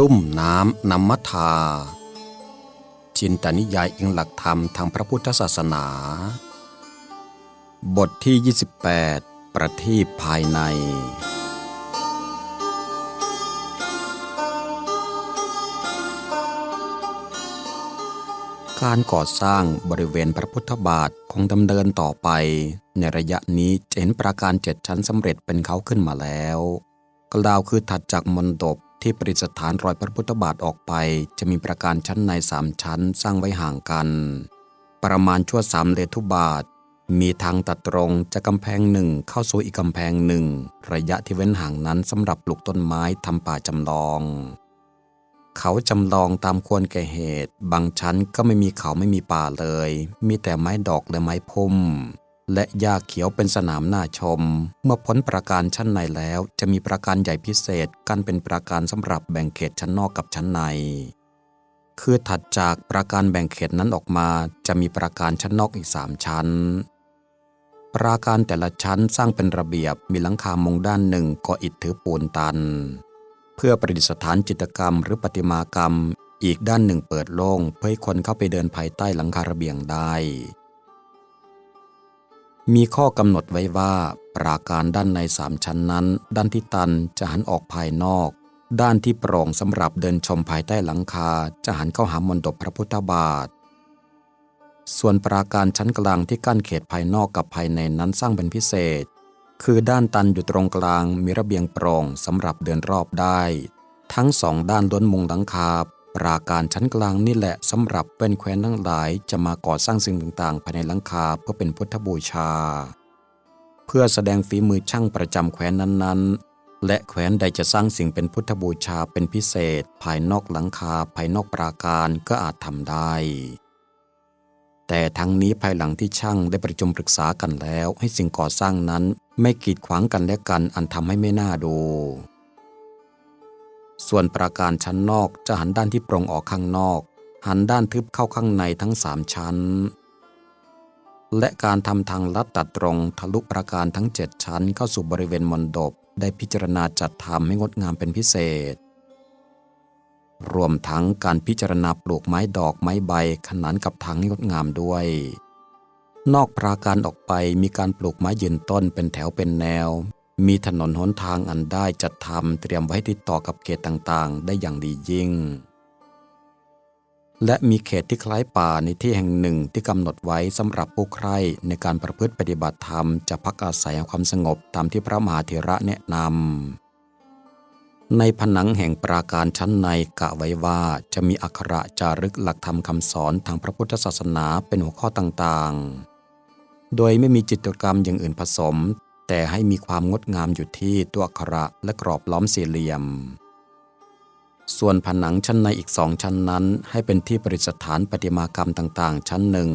ลุ่มน้ำนำมัทา จินตนิยายอิงหลักธรรมทางพระพุทธศาสนา บทที่ 28 ประทีปภายใน การก่อสร้างบริเวณพระพุทธบาทคงดำเนินต่อไป ในระยะนี้จะเห็นปราการเจ็ดชั้นสำเร็จเป็นเขาขึ้นมาแล้ว กล่าวคือถัดจากมณฑป ที่ประดิษฐานรอยพระพุทธบาทออกไป จะมีประการชั้นในสามชั้นสร้างไว้ห่างกัน ประมาณชั่วสามเลทุบาท มีทางตัดตรงจากกำแพงหนึ่งเข้าสู่อีกกำแพงหนึ่ง ระยะที่เว้นห่างนั้นสำหรับปลูกต้นไม้ทำป่าจำลอง เขาจำลองตามควรแก่เหตุ บางชั้นก็ไม่มีเขาไม่มีป่าเลย มีแต่ไม้ดอกและไม้พุ่ม และหญ้าเขียวเป็นสนามน่าชม เมื่อพ้นประการชั้นในแล้ว จะมีประการใหญ่พิเศษกันเป็นประการสำหรับแบ่งเขตชั้นนอกกับชั้นใน คือถัดจากประการแบ่งเขตนั้นออกมา จะมีประการชั้นนอกอีกสามชั้น ปราการแต่ละชั้นสร้างเป็นระเบียบมีหลังคามงด้านหนึ่งก่ออิฐถือปูนตัน เพื่อประดิษฐานจิตกรรมหรือประติมากรรม อีกด้านหนึ่งเปิดโล่งเพื่อให้คนเข้าไปเดินภายใต้หลังคาระเบียงได้ มีข้อกำหนดไว้ว่าปราการด้านในสามชั้นนั้น ด้านที่ตันจะหันออกภายนอก ด้านที่โปร่งสำหรับเดินชมภายใต้หลังคาจะหันเข้าหามณฑปพระพุทธบาท ส่วนปราการชั้นกลางที่กั้นเขตภายนอกกับภายในนั้นสร้างเป็นพิเศษ คือด้านตันอยู่ตรงกลางมีระเบียงโปร่งสำหรับเดินรอบได้ ทั้งสองด้านล้วนมุงหลังคา ปราการชั้นกลางนี่แหละสำหรับเป็นแคว้นทั้งหลายจะมาก่อสร้างสิ่งต่างๆ ภายในหลังคาเพื่อเป็นพุทธบูชา เพื่อแสดงฝีมือช่างประจำแคว้นนั้นๆ และแคว้นใดจะสร้างสิ่งเป็นพุทธบูชาเป็นพิเศษ ภายนอกหลังคาภายนอกปราการก็อาจทำได้ แต่ทั้งนี้ภายหลังที่ช่างได้ประชุมปรึกษากันแล้ว ให้สิ่งก่อสร้างนั้นไม่กีดขวางกันและกันอันทำให้ไม่น่าดู ส่วนปราการชั้นนอกจะหันด้านที่โปร่งออกข้างนอก หันด้านทึบเข้าข้างในทั้งสามชั้น และการทำทางลัดตัดตรงทะลุปราการทั้งเจ็ดชั้นเข้าสู่บริเวณมณฑปได้พิจารณาจัดทำให้งดงามเป็นพิเศษ รวมทั้งการพิจารณาปลูกไม้ดอกไม้ใบขนานกับทางให้งดงามด้วย นอกปราการออกไปมีการปลูกไม้ยืนต้นเป็นแถวเป็นแนว มีถนนหนทางอันได้จัดทำเตรียมไว้ติดต่อกับเขตต่างๆ ได้อย่างดียิ่ง และมีเขตที่คล้ายป่าในที่แห่งหนึ่งที่กำหนดไว้สำหรับผู้ใคร่ในการประพฤติปฏิบัติธรรมจะพักอาศัยความสงบตามที่พระมหาเถระแนะนำในผนังแห่งปราการชั้นในกะไว้ว่าจะมีอักขระจารึกหลักธรรมคำสอนทางพระพุทธศาสนาเป็นหัวข้อต่างๆ โดยไม่มีจิตรกรรมอย่างอื่นผสม แต่ให้มีความงดงามอยู่ที่ตัวอักขระและกรอบล้อมสี่เหลี่ยม ส่วนผนังชั้นในอีกสองชั้นนั้น ให้เป็นที่ประดิษฐานประติมากรรมต่างๆ ชั้นหนึ่ง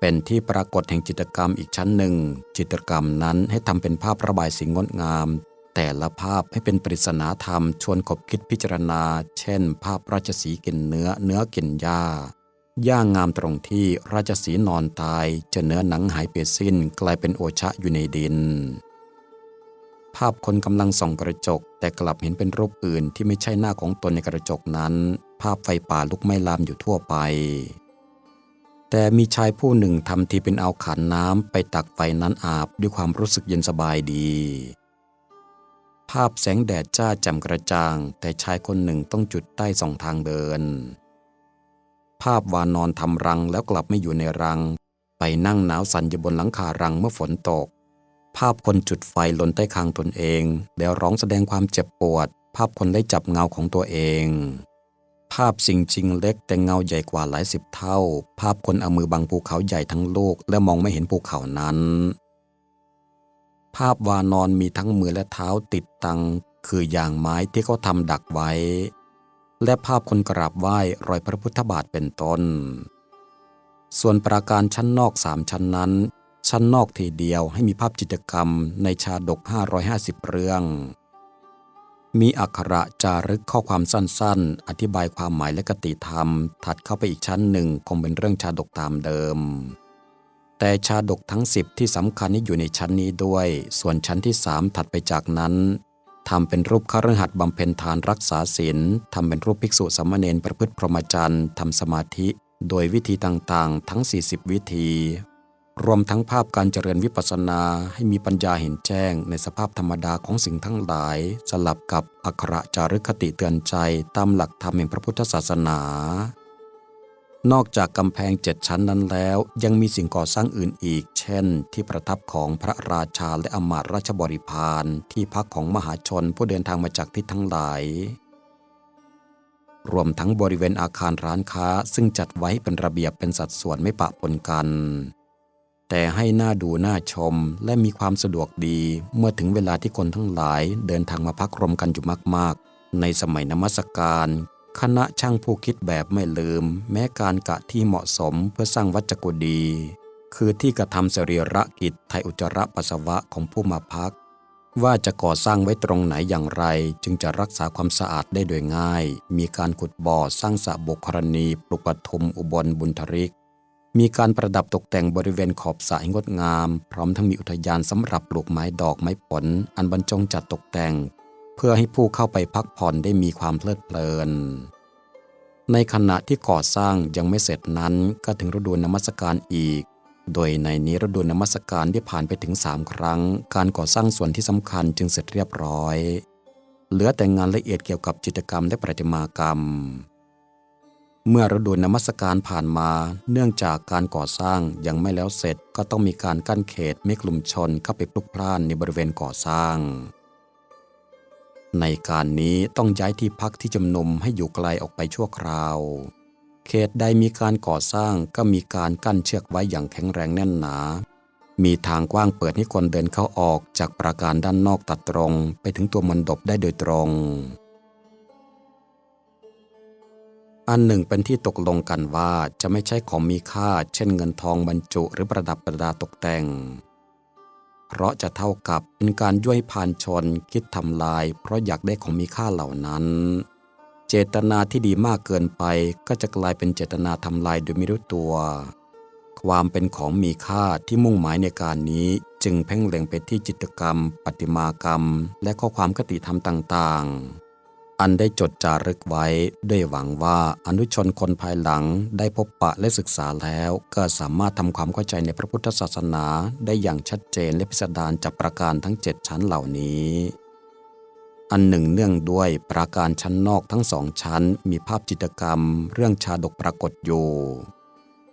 เป็นที่ปรากฏแห่งจิตรกรรมอีกชั้นหนึ่ง จิตรกรรมนั้นให้ทำเป็นภาพระบายสิ่งงดงาม แต่ละภาพให้เป็นปริศนาธรรม ชวนขบคิดพิจารณา เช่น ภาพราชสีกินเนื้อเนื้อกินหญ้า ย่างงามตรงที่ราชสีนอนตายจะเนื้อหนังหายไปสิ้นกลายเป็นโอชะอยู่ในดิน ภาพคนกำลังส่องกระจก แต่กลับเห็นเป็นรูปอื่นที่ไม่ใช่หน้าของตนในกระจกนั้น ภาพไฟป่าลุกไหม้ลามอยู่ทั่วไป แต่มีชายผู้หนึ่งทำทีเป็นเอาขันน้ำไปตักไฟนั้นอาบด้วยความรู้สึกเย็นสบายดีภาพแสงแดดจ้าแจ่มกระจ่าง แต่ชายคนหนึ่งต้องจุดใต้สองทางเดิน ภาพวานนอนทำรังแล้วกลับไม่อยู่ในรัง ไปนั่งหนาวสั่นอยู่บนหลังคารังเมื่อฝนตก ภาพคนจุดไฟหล่นใต้คางตนเอง แล้วร้องแสดงความเจ็บปวด ภาพคนได้จับเงาของตัวเอง ภาพสิ่งจริงเล็กแต่เงาใหญ่กว่าหลายสิบเท่า ภาพคนเอามือบังภูเขาใหญ่ทั้งโลก และมองไม่เห็นภูเขานั้น ภาพวานอนมีทั้งมือและเท้าติดตัง คืออย่างไม้ที่เขาทำดักไว้ และภาพคนกราบไหว้รอยพระพุทธบาทเป็นต้น ส่วนปราการชั้นนอกสามชั้นนั้น ชั้นนอกทีเดียวให้มีภาพจิตรกรรมในชาดก 550 เรื่อง มีอักขระจารึกข้อความสั้นๆ อธิบายความหมายและกติธรรม ถัดเข้าไปอีกชั้นหนึ่งคงเป็นเรื่องชาดกตามเดิม แต่ชาดกทั้งสิบที่สำคัญนี้อยู่ในชั้นนี้ด้วย ส่วนชั้นที่สามถัดไปจากนั้น ทำเป็นรูปคฤหัสถ์บำเพ็ญทานรักษาศีลทำเป็นรูปภิกษุสามเณรประพฤติพรหมจรรย์ทำสมาธิ โดยวิธีต่างๆ ทั้ง 40 วิธี รวมทั้งภาพการเจริญวิปัสสนาให้มีปัญญาเห็นแจ้งในสภาพธรรมดาของสิ่งทั้งหลาย สลับกับอักขระจารึกคติเตือนใจตามหลักธรรมแห่งพระพุทธศาสนา นอกจากกำแพงเจ็ดชั้นนั้นแล้ว ยังมีสิ่งก่อสร้างอื่นอีก เช่น ที่ประทับของพระราชาและอมาตยราชบริพารที่พักของมหาชนผู้เดินทางมาจากทิศทั้งหลาย รวมทั้งบริเวณอาคารร้านค้าซึ่งจัดไว้เป็นระเบียบเป็นสัดส่วนไม่ปะปนกัน แต่ให้หน่าดูน่าชมและมีความสะดวกดีเมื่อถึงเวลาที่คนทั้งหลายเดินทางมาพักรวมกันอยู่มากๆในสมัยนมัสการ คณะช่างผู้คิดแบบไม่ลืม แม้การกะที่เหมาะสมเพื่อสร้างวัจกุดี คือที่กระทำสรีระกิจไทยอุจระปัสสาวะของผู้มาพัก ว่าจะก่อสร้างไว้ตรงไหนอย่างไร จึงจะรักษาความสะอาดได้โดยง่าย มีการขุดบ่อสร้างสระบุครณีปลุกปทุมอุบลบุญทริก มีการประดับตกแต่งบริเวณขอบสระให้งดงาม พร้อมทั้งมีอุทยานสำหรับปลูกไม้ดอกไม้ผลอันบรรจงจัดตกแต่ง เพื่อให้ผู้เข้าไปพักผ่อนได้มีความเพลิดเพลิน ในขณะที่ก่อสร้างยังไม่เสร็จนั้นก็ถึงฤดูนมัสการอีก โดยในนี้ฤดูนมัสการได้ผ่านไปถึง 3 ครั้ง การก่อสร้างส่วนที่สำคัญจึงเสร็จเรียบร้อย เหลือแต่งานละเอียดเกี่ยวกับจิตรกรรมและประติมากรรมเมื่อฤดูนมัสการผ่านมา เนื่องจากการก่อสร้างยังไม่แล้วเสร็จก็ต้องมีการกั้นเขตไม่กลุ่มชนเข้าไปพลุกพล่านในบริเวณก่อสร้าง ในการนี้ต้องย้ายที่พักที่จำนมให้อยู่ไกลออกไปชั่วคราว เขตใดมีการก่อสร้างก็มีการกั้นเชือกไว้อย่างแข็งแรงแน่นหนา มีทางกว้างเปิดให้คนเดินเข้าออกจากปราการด้านนอกตัดตรงไปถึงตัวมณฑปได้โดยตรง อันหนึ่งเป็นที่ตกลงกันว่าจะไม่ใช่ของมีค่า เช่นเงินทองบรรจุหรือประดับประดาตกแต่ง เพราะจะเท่ากับเป็นการย่วยพานชนคิดทำลาย เพราะอยากได้ของมีค่าเหล่านั้น เจตนาที่ดีมากเกินไปก็จะกลายเป็นเจตนาทำลายโดยไม่รู้ตัว ความเป็นของมีค่าที่มุ่งหมายในการนี้จึงเพ่งเล็งไปที่จิตกรรม ปฏิมากรรม และข้อความคติธรรมต่างๆ อันได้จดจารึกไว้ด้วยหวังว่าอนุชนคนภายหลังได้พบปะและศึกษาแล้ว ก็สามารถทำความเข้าใจในพระพุทธศาสนาได้อย่างชัดเจนและพิสดารจากประการทั้งเจ็ดชั้นเหล่านี้ อันหนึ่งเนื่องด้วยปราการชั้นนอกทั้งสองชั้น มีภาพจิตรกรรม เรื่องชาดกปรากฏอยู่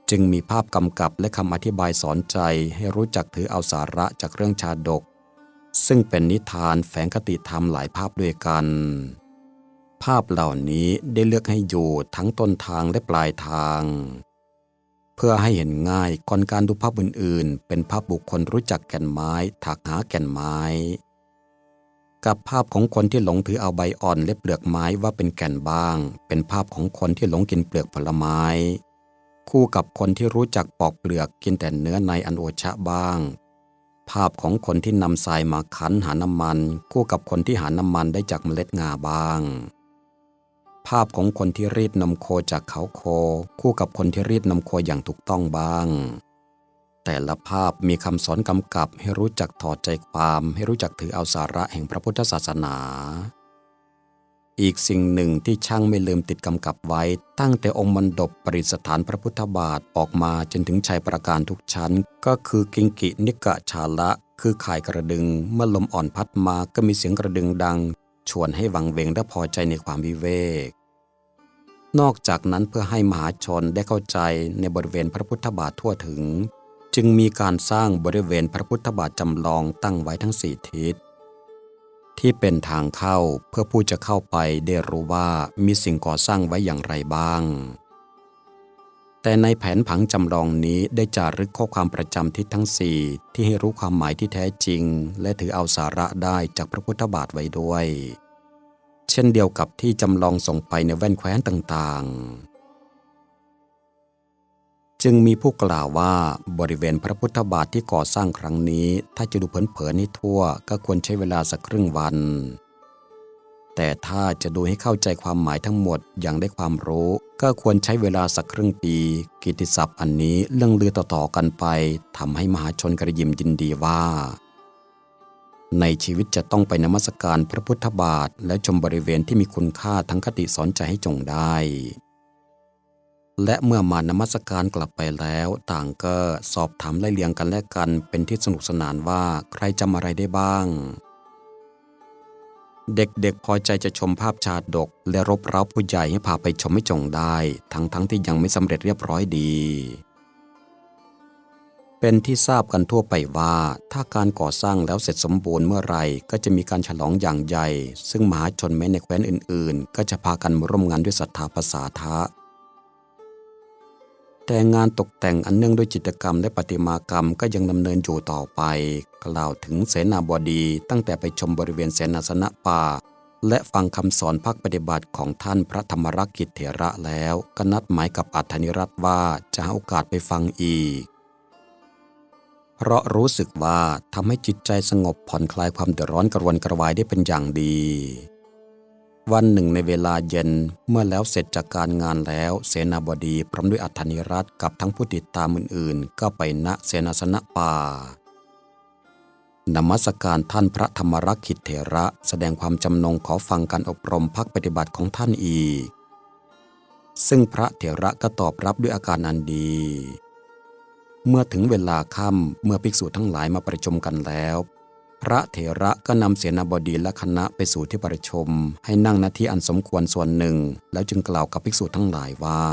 จึงมีภาพกำกับและคำอธิบายสอนใจให้รู้จักถือเอาสาระจากเรื่องชาดก ซึ่งเป็นนิทานแฝงคติธรรมหลายภาพด้วยกัน ภาพเหล่านี้ได้เลือกให้อยู่ทั้งต้นทางและปลายทาง เพื่อให้เห็นง่ายก่อนการดูภาพอื่นๆ เป็นภาพบุคคลรู้จักแก่นไม้ถักหาแก่นไม้ กับภาพของคนที่หลงถือเอาใบอ่อนและเปลือกไม้ว่าเป็นแก่นบ้าง เป็นภาพของคนที่หลงกินเปลือกผลไม้ คู่กับคนที่รู้จักปอกเปลือกกินแต่เนื้อในอันโอชะบ้างภาพของคนที่นำทรายมาคั้นหาน้ำมัน คู่กับคนที่หาน้ำมันได้จากเมล็ดงาบ้าง ภาพของคนที่รีดนมโคจากเขาโค คู่กับคนที่รีดนมโคอย่างถูกต้องบ้าง แต่ละภาพมีคำสอนกำกับให้รู้จักถอดใจความ ให้รู้จักถือเอาสาระแห่งพระพุทธศาสนา อีกสิ่งหนึ่งที่ช่างไม่ลืมติดกำกับไว้ ตั้งแต่องค์มณฑปปริสถานพระพุทธบาทออกมาจนถึงชัยประการทุกชั้น ก็คือกิงกินิกะชาละ คือข่ายกระดึง เมื่อลมอ่อนพัดมาก็มีเสียงกระดึงดังชวนให้วังเวงและพอใจในความวิเวก นอกจากนั้นเพื่อให้มหาชนได้เข้าใจในบริเวณพระพุทธบาททั่วถึง จึงมีการสร้างบริเวณพระพุทธบาทจำลองตั้งไว้ทั้งสี่ทิศ ที่เป็นทางเข้าเพื่อผู้จะเข้าไปได้รู้ว่ามีสิ่งก่อสร้างไว้อย่างไรบ้าง แต่ในแผนผังจำลองนี้ได้จารึกข้อความประจำทิศทั้งสี่ที่ให้รู้ความหมายที่แท้จริง และถือเอาสาระได้จากพระพุทธบาทไว้ด้วย เช่นเดียวกับที่จำลองส่งไปในแว่นแคว้นต่างๆ จึงมีผู้กล่าวว่าบริเวณพระพุทธบาทที่ก่อสร้างครั้งนี้ ถ้าจะดูเผินๆให้ทั่วก็ควรใช้เวลาสักครึ่งวัน แต่ถ้าจะดูให้เข้าใจความหมายทั้งหมดอย่างได้ความรู้ ก็ควรใช้เวลาสักครึ่งปี กิตติศัพท์อันนี้เรื่องลือต่อๆกันไปทำให้มหาชนกระยิมยินดีว่า ในชีวิตจะต้องไปนมัสการพระพุทธบาท และชมบริเวณที่มีคุณค่าทั้งคติสอนใจให้จงได้ และเมื่อมานมัสการกลับไปแล้ว ต่างก็สอบถามไล่เลียงกันและกันเป็นที่สนุกสนานว่าใครจำอะไรได้บ้าง เด็กๆพอใจจะชมภาพชาดก และรบเร้าผู้ใหญ่ให้พาไปชมให้จงได้ ทั้งๆทที่ยังไม่สำเร็จเรียบร้อยดี เป็นที่ทราบกันทั่วไปว่า ถ้าการก่อสร้างแล้วเสร็จสมบูรณ์เมื่อไรก็จะมีการฉลองอย่างใหญ่ ซึ่งมหาชนแม้ในแคว้นอื่นๆ ก็จะพากันมาร่วมงานด้วยศรัทธาภาษาทะ แต่งานตกแต่งอันเนื่องด้วยจิตรกรรมและประติมากรรมก็ยังดำเนินอยู่ต่อไป กล่าวถึงเสนาบดีตั้งแต่ไปชมบริเวณเสนาสนะป่า และฟังคำสอนพักปฏิบัติของท่านพระธรรมรักกิจเถระแล้วก็นัดหมายกับอัธนิรัตว่าจะหาโอกาสไปฟังอีก เพราะรู้สึกว่าทำให้จิตใจสงบผ่อนคลายความเดือดร้อนกระวนกระวายได้เป็นอย่างดี วันหนึ่งในเวลาเย็นเมื่อแล้วเสร็จจากการงานแล้ว เสนาบดีพร้อมด้วยอัธนิรัตกับทั้งผู้ติดตามอื่นๆ ก็ไปณเสนาสนะป่านมัสการท่านพระธรรมรักขิตเถระแสดงความจำนงขอฟังการอบรมพักปฏิบัติของท่านอีก ซึ่งพระเถระก็ตอบรับด้วยอาการอันดี เมื่อถึงเวลาค่ำเมื่อภิกษุทั้งหลายมาประชุมกันแล้ว พระเถระก็นำเสนาบดีและคณะไปสู่ที่ประชุมให้นั่งณที่อันสมควรส่วนหนึ่ง แล้วจึงกล่าวกับภิกษุทั้งหลายว่า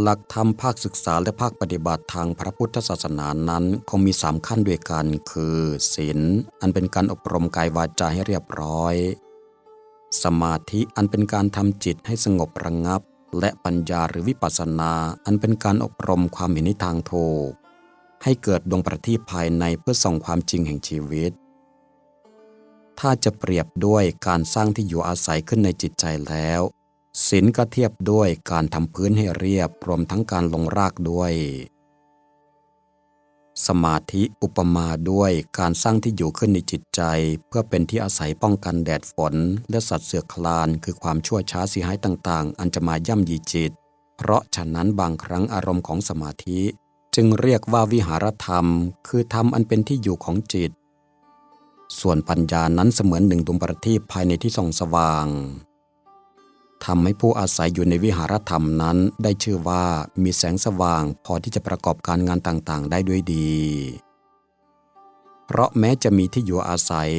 หลักธรรมภาคศึกษาและภาคปฏิบัติทางพระพุทธศาสนานั้นคงมีสามขั้นด้วยกันคือศีลอันเป็นการอบรมกายวาจาให้เรียบร้อย สมาธิอันเป็นการทำจิตให้สงบระงงับ และปัญญาหรือวิปัสสนาอันเป็นการอบรมความเห็นในทางถูกให้เกิดดวงประทีปภายในเพื่อส่องความจริงแห่งชีวิต ถ้าจะเปรียบด้วยการสร้างที่อยู่อาศัยขึ้นในจิตใจแล้วศีลก็เทียบด้วยการทำพื้นให้เรียบรวมทั้งการลงรากด้วย สมาธิอุปมาด้วยการสร้างที่อยู่ขึ้นในจิตใจ เพื่อเป็นที่อาศัยป้องกันแดดฝน และสัตว์เสือคลาน คือความชั่วช้าเสียหายต่าง ๆ อันจะมาย่ำยีจิต เพราะฉะนั้นบางครั้งอารมณ์ของสมาธิ จึงเรียกว่าวิหารธรรม คือธรรมอันเป็นที่อยู่ของจิต ส่วนปัญญานั้นเสมือนหนึ่งดวงประทีปภายในที่ส่องสว่าง ทำให้ผู้อาศัยอยู่ในวิหารธรรมนั้น ได้ชื่อว่ามีแสงสว่างพอที่จะประกอบการงานต่างๆ ได้ด้วยดี เพราะแม้จะมีที่อยู่อาศัย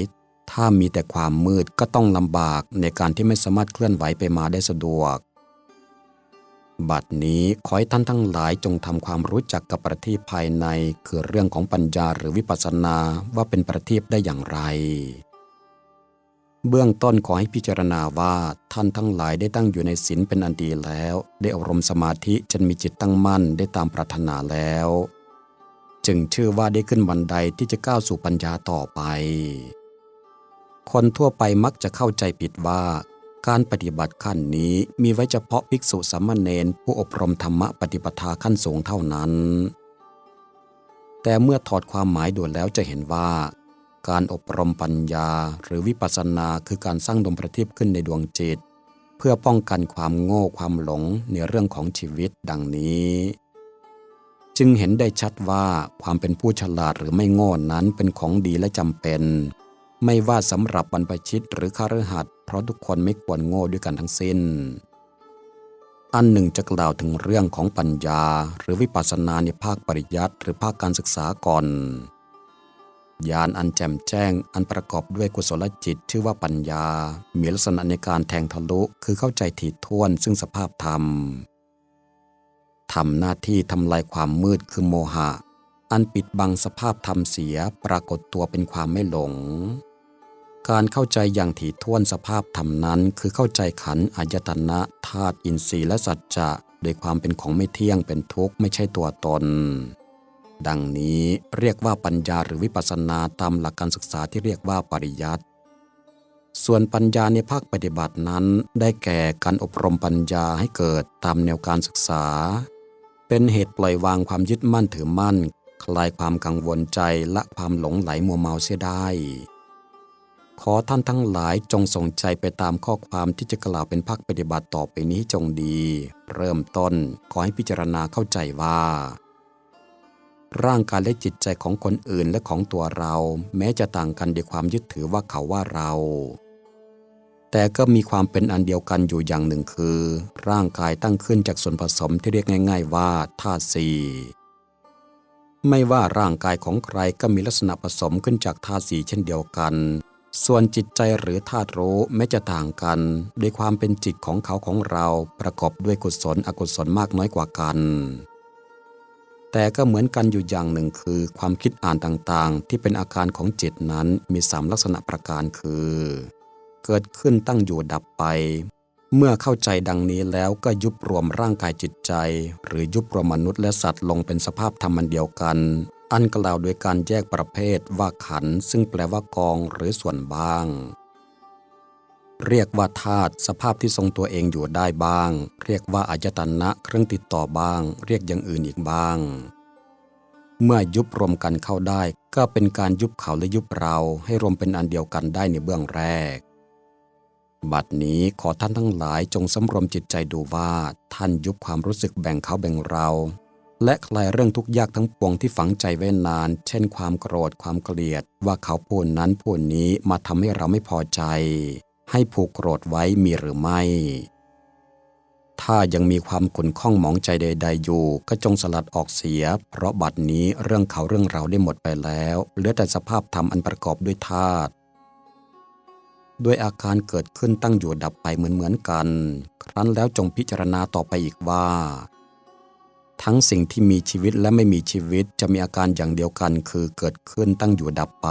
ถ้ามีแต่ความมืดก็ต้องลำบากในการที่ไม่สามารถเคลื่อนไหวไปมาได้สะดวก บัดนี้ขอให้ท่านทั้งหลายจงทำความรู้จักกับประทีปภายใน คือเรื่องของปัญญาหรือวิปัสสนาว่าเป็นประทีปได้อย่างไร เบื้องต้นขอให้พิจารณาว่าท่านทั้งหลายได้ตั้งอยู่ในศีลเป็นอันดีแล้ว ได้อบรมณ์สมาธิจนมีจิตตั้งมั่นได้ตามปรารถนาแล้ว จึงชื่อว่าได้ขึ้นบันไดที่จะก้าวสู่ปัญญาต่อไป คนทั่วไปมักจะเข้าใจผิดว่า การปฏิบัติขั้นนี้มีไว้เฉพาะภิกษุสามเณรผู้อบรมธรรมปฏิปทาขั้นสูงเท่านั้น แต่เมื่อถอดความหมายด่วนแล้วจะเห็นว่า การอบรมปัญญาหรือวิปัสสนาคือการสร้างดวงประทีปขึ้นในดวงจิต เพื่อป้องกันความโง่ความหลงในเรื่องของชีวิตดังนี้ จึงเห็นได้ชัดว่าความเป็นผู้ฉลาดหรือไม่โง่นั้นเป็นของดีและจำเป็น ไม่ว่าสำหรับบรรพชิตหรือคฤหัสเพราะทุกคนไม่ควรโง่ด้วยกันทั้งสิ้น อันหนึ่งจะกล่าวถึงเรื่องของปัญญา หรือวิปัสสนาในภาคปริยัติหรือภาคการศึกษาก่อน ญาณอันแจ่มแจ้ง อันประกอบด้วยกุศลจิตชื่อว่าปัญญา มีลักษณะในการแทงทะลุคือเข้าใจถี่ถ้วนซึ่งสภาพธรรมทำหน้าที่ทำลายความมืดคือโมหะ อันปิดบังสภาพธรรมเสียปรากฏตัวเป็นความไม่หลง การเข้าใจอย่างถี่ถ้วนสภาพธรรมนั้น คือเข้าใจขันอายตนะธาตุอินทรีย์และสัจจะโดยความเป็นของไม่เที่ยงเป็นทุกข์ไม่ใช่ตัวตน ดังนี้เรียกว่าปัญญาหรือวิปัสสนาตามหลักการศึกษาที่เรียกว่าปริยัติส่วนปัญญาในภาคปฏิบัตินั้น ได้แก่การอบรมปัญญาให้เกิดตามแนวการศึกษา เป็นเหตุปล่อยวางความยึดมั่นถือมั่น คลายความกังวลใจและความหลงไหลมัวเมาเสียได้ ขอท่านทั้งหลายจงส่งใจไปตามข้อความที่จะกล่าวเป็นภาคปฏิบัติต่อไปนี้จงดี เริ่มต้นขอให้พิจารณาเข้าใจว่า ร่างกายและจิตใจของคนอื่นและของตัวเรา แม้จะต่างกันด้วยความยึดถือว่าเขาว่าเรา แต่ก็มีความเป็นอันเดียวกันอยู่อย่างหนึ่งคือ ร่างกายตั้งขึ้นจากส่วนผสมที่เรียกง่าย ๆ ว่าธาตุสี่ไม่ว่าร่างกายของใครก็มีลักษณะผสมขึ้นจากธาตุสีเช่นเดียวกัน ส่วนจิตใจหรือธาตุรู้แม้จะต่างกันด้วยความเป็นจิตของเขาของเราประกอบด้วยกุศลอกุศลมากน้อยกว่ากัน แต่ก็เหมือนกันอยู่อย่างหนึ่งคือ ความคิดอ่านต่างๆ ที่เป็นอาการของจิตนั้นมีสามลักษณะประการคือ เกิดขึ้นตั้งอยู่ดับไป เมื่อเข้าใจดังนี้แล้วก็ยุบรวมร่างกายจิตใจ หรือยุบรวมมนุษย์และสัตว์ลงเป็นสภาพธรรมันเดียวกัน อันกล่าวโดยการแยกประเภทว่าขันซึ่งแปลว่ากองหรือส่วนบ้าง เรียกว่าธาตุสภาพที่ทรงตัวเองอยู่ได้บ้าง เรียกว่าอายตนะเครื่องติดต่อบ้าง เรียกอย่างอื่นอีกบ้าง เมื่อยุบรวมกันเข้าได้ ก็เป็นการยุบเขาและยุบเราให้รวมเป็นอันเดียวกันได้ในเบื้องแรก บัดนี้ขอท่านทั้งหลายจงสำรวมจิตใจดูว่าท่านยุบความรู้สึกแบ่งเขาแบ่งเรา และคลายเรื่องทุกข์ยากทั้งปวงที่ฝังใจไว้นาน เช่นความโกรธความเกลียด ว่าเขาพูดนั้นพูดนี้มาทำให้เราไม่พอใจ ให้ผูกโกรธไว้มีหรือไม่ ถ้ายังมีความขุ่นข้องหมองใจใด ๆ อยู่ ก็จงสลัดออกเสีย เพราะบัดนี้เรื่องเขาเรื่องเราได้หมดไปแล้ว เหลือแต่สภาพธรรมอันประกอบด้วยธาตุด้วยอาการเกิดขึ้นตั้งอยู่ดับไปเหมือนๆกัน ครั้นแล้วจงพิจารณาต่อไปอีกว่า ทั้งสิ่งที่มีชีวิตและไม่มีชีวิตจะมีอาการอย่างเดียวกันคือเกิดขึ้นตั้งอยู่ดับไป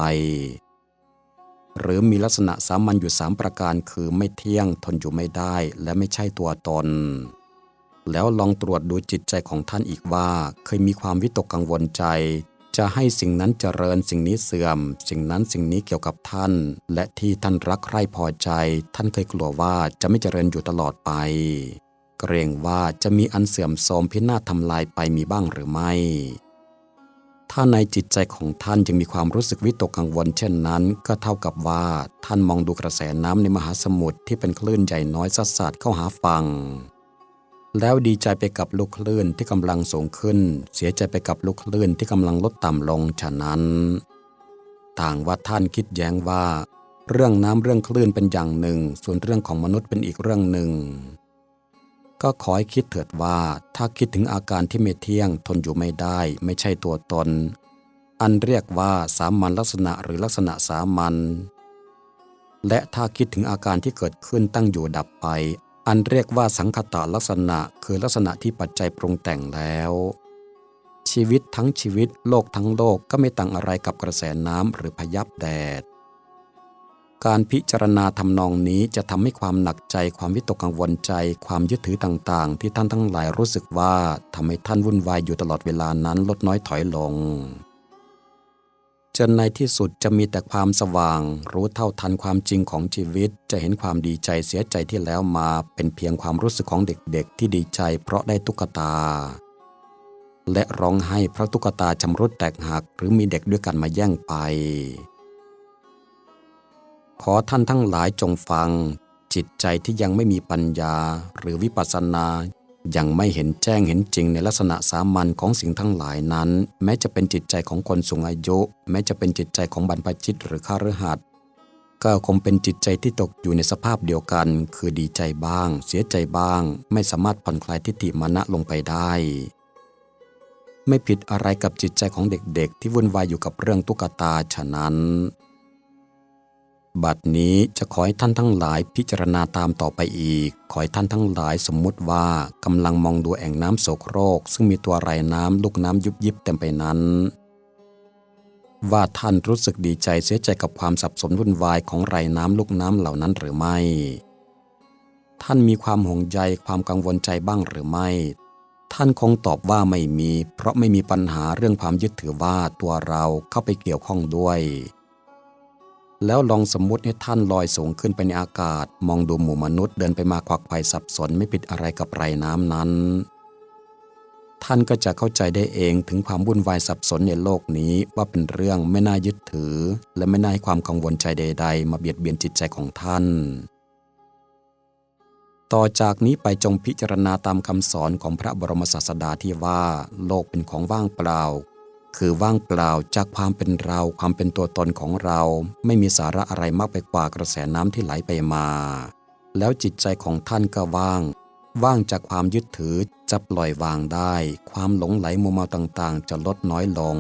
หรือมีลักษณะสามัญอยู่สามประการคือไม่เที่ยงทนอยู่ไม่ได้ และไม่ใช่ตัวตน แล้วลองตรวจดูจิตใจของท่านอีกว่า เคยมีความวิตกกังวลใจ จะให้สิ่งนั้นเจริญสิ่งนี้เสื่อม สิ่งนั้นสิ่งนี้เกี่ยวกับท่าน และที่ท่านรักใคร่พอใจ ท่านเคยกลัวว่าจะไม่เจริญอยู่ตลอดไป เกรงว่าจะมีอันเสื่อมโทรมพินาศทำลายไปมีบ้างหรือไม่ ถ้าในจิตใจของท่านยังมีความรู้สึกวิตกกังวลเช่นนั้น ก็เท่ากับว่าท่านมองดูกระแสน้ำในมหาสมุทรที่เป็นคลื่นใหญ่น้อยสัดสาดเข้าหาฝั่งแล้วดีใจไปกับลูกคลื่นที่กำลังสูงขึ้น เสียใจไปกับลูกคลื่นที่กำลังลดต่ำลงฉะนั้น ต่างว่าท่านคิดแย้งว่า เรื่องน้ำเรื่องคลื่นเป็นอย่างหนึ่ง ส่วนเรื่องของมนุษย์เป็นอีกเรื่องหนึ่ง ก็ขอให้คิดเถิดว่าถ้าคิดถึงอาการที่ไม่เที่ยงทนอยู่ไม่ได้ ไม่ใช่ตัวตน อันเรียกว่าสามัญลักษณะหรือลักษณะสามัญและถ้าคิดถึงอาการที่เกิดขึ้นตั้งอยู่ดับไป อันเรียกว่าสังคตะลักษณะคือลักษณะที่ปัจจัยปรุงแต่งแล้ว ชีวิตทั้งชีวิตโลกทั้งโลกก็ไม่ต่างอะไรกับกระแสน้ำหรือพยับแดด การพิจารณาทำนองนี้จะทำให้ความหนักใจความวิตกกังวลใจ ความยึดถือต่างๆ ที่ท่านทั้งหลายรู้สึกว่าทำให้ท่านวุ่นวายอยู่ตลอดเวลานั้นลดน้อยถอยลง จนในที่สุดจะมีแต่ความสว่าง รู้เท่าทันความจริงของชีวิต จะเห็นความดีใจเสียใจที่แล้วมาเป็นเพียงความรู้สึกของเด็กๆ ที่ดีใจเพราะได้ตุ๊กตา และร้องไห้เพราะตุ๊กตาชำรุดแตกหัก หรือมีเด็กด้วยกันมาแย่งไป ขอท่านทั้งหลายจงฟัง จิตใจที่ยังไม่มีปัญญาหรือวิปัสสนา ยังไม่เห็นแจ้งเห็นจริงในลักษณะสามัญของสิ่งทั้งหลายนั้น แม้จะเป็นจิตใจของคนสูงอายุ แม้จะเป็นจิตใจของบรรพชิตหรือข้ารือหัดก็คงเป็นจิตใจที่ตกอยู่ในสภาพเดียวกัน คือดีใจบ้าง เสียใจบ้าง ไม่สามารถผ่อนคลายทิฏฐิมานะลงไปได้ ไม่ผิดอะไรกับจิตใจของเด็กๆ ที่วุ่นวายอยู่กับเรื่องตุ๊กตาฉะนั้น บัดนี้จะขอให้ท่านทั้งหลายพิจารณาตามต่อไปอีก ขอให้ท่านทั้งหลายสมมุติว่ากำลังมองดูแอ่งน้ำโสโครก ซึ่งมีตัวไรน้ำลูกน้ำยุบยิบเต็มไปนั้น ว่าท่านรู้สึกดีใจเสียใจกับความสับสนวุ่นวายของไรน้ำลูกน้ำเหล่านั้นหรือไม่ ท่านมีความห่วงใยความกังวลใจบ้างหรือไม่ ท่านคงตอบว่าไม่มี เพราะไม่มีปัญหาเรื่องความยึดถือว่าตัวเราเข้าไปเกี่ยวข้องด้วย แล้วลองสมมุติให้ท่านลอยสูงขึ้นไปในอากาศ มองดูหมู่มนุษย์เดินไปมาควักไผ่สับสนไม่ผิดอะไรกับไรน้ำนั้น ท่านก็จะเข้าใจได้เองถึงความวุ่นวายสับสนในโลกนี้ว่าเป็นเรื่องไม่น่ายึดถือ และไม่น่าให้ความกังวลใจใด ๆ มาเบียดเบียนจิตใจของท่าน ต่อจากนี้ไปจงพิจารณาตามคำสอนของพระบรมศาสดาที่ว่า โลกเป็นของว่างเปล่า คือว่างเปล่าจากความเป็นเราความเป็นตัวตนของเรา ไม่มีสาระอะไรมากไปกว่ากระแสน้ำที่ไหลไปมา แล้วจิตใจของท่านก็ว่าง ว่างจากความยึดถือจะปล่อยวางได้ ความหลงไหลมัวเมาต่างๆ จะลดน้อยลง